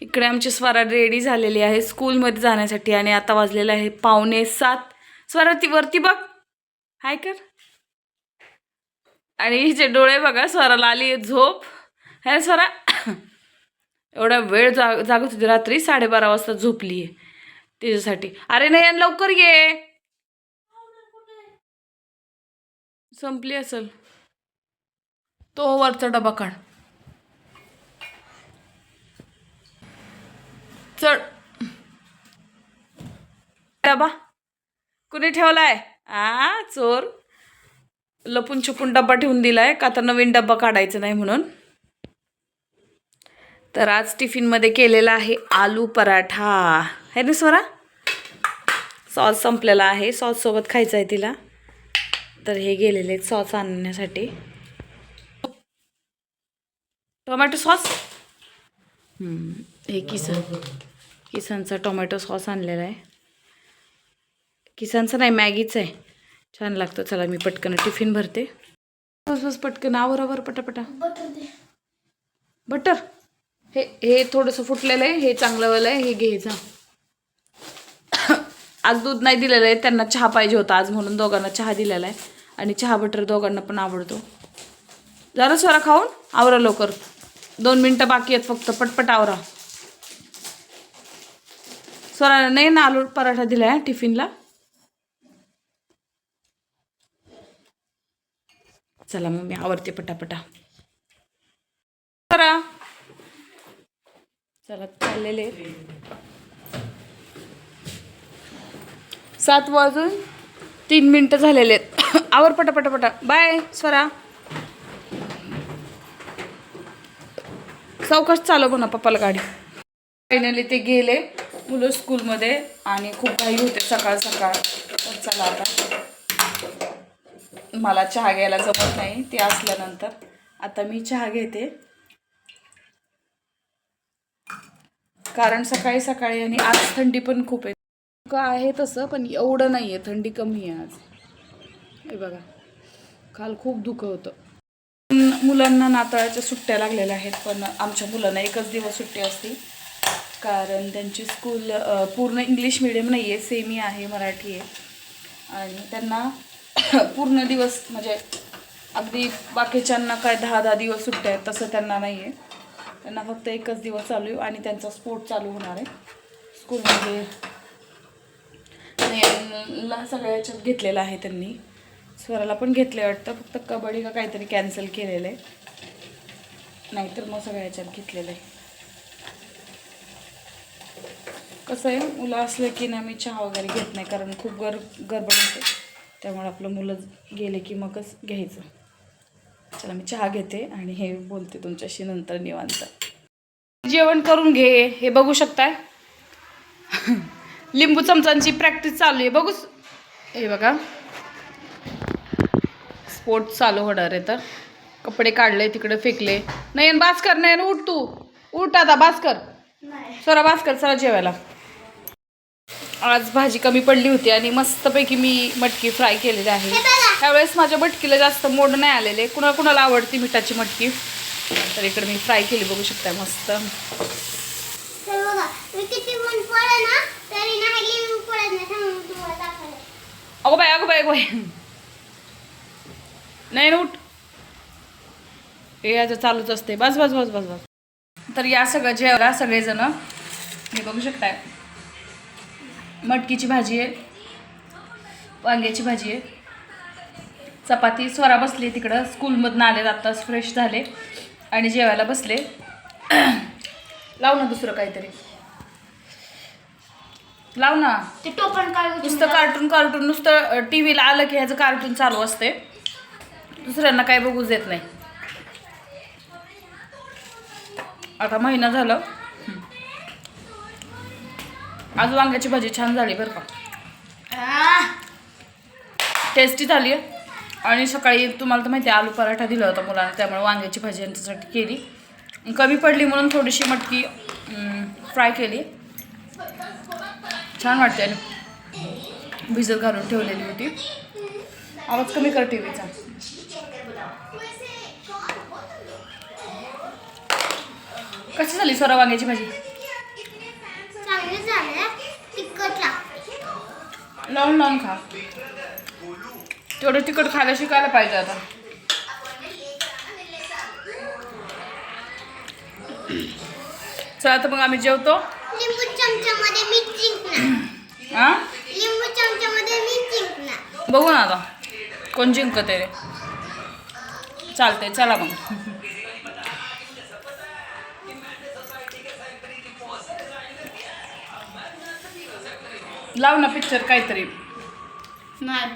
इकडे आमची स्वरा रेडी झालेली आहे स्कूलमध्ये जाण्यासाठी आणि आता वाजलेलं आहे पावणे सात. स्वरा ती वरती बघ. हाय कर. आणि हिचे डोळे बघा स्वराला आली आहे झोप. है स्वरा. एवढा वेळ जाग जागत होती रात्री साडेबारा वाजता झोपली आहे. त्याच्यासाठी अरे नाही लवकर ये. संपली असेल. तो वरचा डबा काढ. चढ. डबा कुणी ठेवलाय? आ चोर. लपून छुपून डब्बा ठेवून दिलाय का तर नवीन डब्बा काढायचा नाही म्हणून? तर आज टिफिनमध्ये केलेला आहे आलू पराठा. है ना स्वरा? सॉस संपलेला आहे. सॉससोबत खायचं आहे तिला. तर हे गेलेले आहेत सॉस आणण्यासाठी. टोमॅटो सॉस हे किसन. किसनचा टोमॅटो सॉस आणलेला आहे. किसनचा नाही मॅगीचा आहे. छान लागतो. चला मी पटकन टिफिन भरते. बस बस पटकन. आवरावर पटापटा. बटर हे हे थोडंसं फुटलेलं आहे. हे चांगलं वालं आहे. हे घे जा. आज दूध नाही दिलेलं आहे. त्यांना चहा पाहिजे होता आज म्हणून दोघांना चहा दिलेला आहे. आणि चहा बटर दोघांना पण आवडतो. जरा स्वरा खाऊन आवरा लवकर. दोन मिनटं बाकी आहेत फक्त. पटपट आवरा. स्वरा नाही ना आलू पराठा दिलाय टिफिनला? चला मग मी आवडते पटापटा. स्वरा चला चाललेले. सात वाजून तीन मिनटं झालेले आहेत. आवर पटा पटा. पटा बाय स्वरा सावकाश चालव म्हणा पप्पाला गाडी. फायनली ते गेले. मुलं स्कूलमध्ये आणि खूप घाई होते सकाळ सकाळ. तर चला आता. मला चहा घ्यायला जमत नाही ते असल्यानंतर. आता मी चहा घेते. कारण सकाळी सकाळी आणि आज थंडी पण खूप आहे. का आहे तसं पण एवढं नाही आहे थंडी कमी आहे आज. हे बघा. काल खूप दुःख होतं. मुलांना नाताळाच्या सुट्ट्या लागलेल्या आहेत पण आमच्या मुलांना एकच दिवस सुट्टी असते. कारण त्यांची स्कूल पूर्ण इंग्लिश मिडियम नाही आहे सेमी आहे मराठी आहे. आणि त्यांना पूर्ण दिवस म्हणजे अगदी बाकीच्यांना काय दहा दहा दिवस सुट्ट्या आहेत तसं त्यांना नाही आहे त्यांना फक्त एकच दिवस चालू आहे आणि त्यांचा स्पोर्ट चालू होणार आहे. स्कूलमध्ये ला सगळ्या याच्यात घेतलेलं आहे त्यांनी. स्वराला पण घेतलं वाटतं फक्त कबड्डी का काहीतरी कॅन्सल केलेलं आहे. नाहीतर मग सगळ्या याच्यात घेतलेलं आहे. कसं आहे मुलं असलं की ना मी चहा वगैरे घेत नाही कारण खूप गर गडबड होते. त्यामुळे आपलं मुलं गेले की मगच घ्यायचं. चला मी चहा घेते आणि हे बोलते तुमच्याशी नंतर निवांत. जेवण करून घे हे बघू शकताय. लिंबू चमचांची प्रॅक्टिस चालू आहे बघू हे बघा. स्पोर्ट चालू होणार आहे तर. कपडे काढले तिकडे फेकले. नाही आणि बास्कर नाही उठ तू. उठ आता बास्कर सरा बास्कर चला जेवायला. आज भाजी कमी पडली होती आणि मस्तपैकी मी मटकी फ्राय केलेली आहे. त्यावेळेस माझ्या मटकीला जास्त मोड नाही आलेले. कुणा कुणाला आवडते मिठाची मटकी? तर इकडे मी फ्राय केली बघू शकता मस्त. अगो बाय अगो बाय अगो बाय नाही उठ. हे आता चालूच असते बस बस बस बस बस. तर या सगळं जेवला सगळेजण. हे बघू शकताय. मटकीची भाजी आहे वांग्याची भाजी आहे. चपाती स्वरा बसली तिकडं. स्कूलमधनं आले आत्ताच फ्रेश झाले. आणि जेवायला बसले. लाव ना दुसरं काहीतरी. लाव ना. ते टोपण काय नुसतं कार्टून कार्टून नुसतं टी व्हीला आलं की ह्याचं कार्टून चालू असते. दुसऱ्यांना काय बघूच देत नाही. आता महिना झालं. आज वांग्याची भाजी छान झाली बरं का. टेस्टी झाली आहे. आणि सकाळी तुम्हाला तर माहिती आहे आलू पराठा दिला होता मुलांना त्यामुळे वांग्याची भाजी यांच्यासाठी केली. कमी पडली म्हणून थोडीशी मटकी फ्राय केली. छान वाटते आणि भिजत घालून ठेवलेली होती. आवाज कमी कर टी व्हीचा कशी झाली सोरा वांग्याची भाजी? लावून लावून खा. तेवढं तिखट खायला शिकायला पाहिजे आता. चला तर मग आम्ही जेवतो. हा बघू ना आता. कोण जिंकत रे चालतंय चला मग. लाव ना पिक्चर काहीतरी. नाही.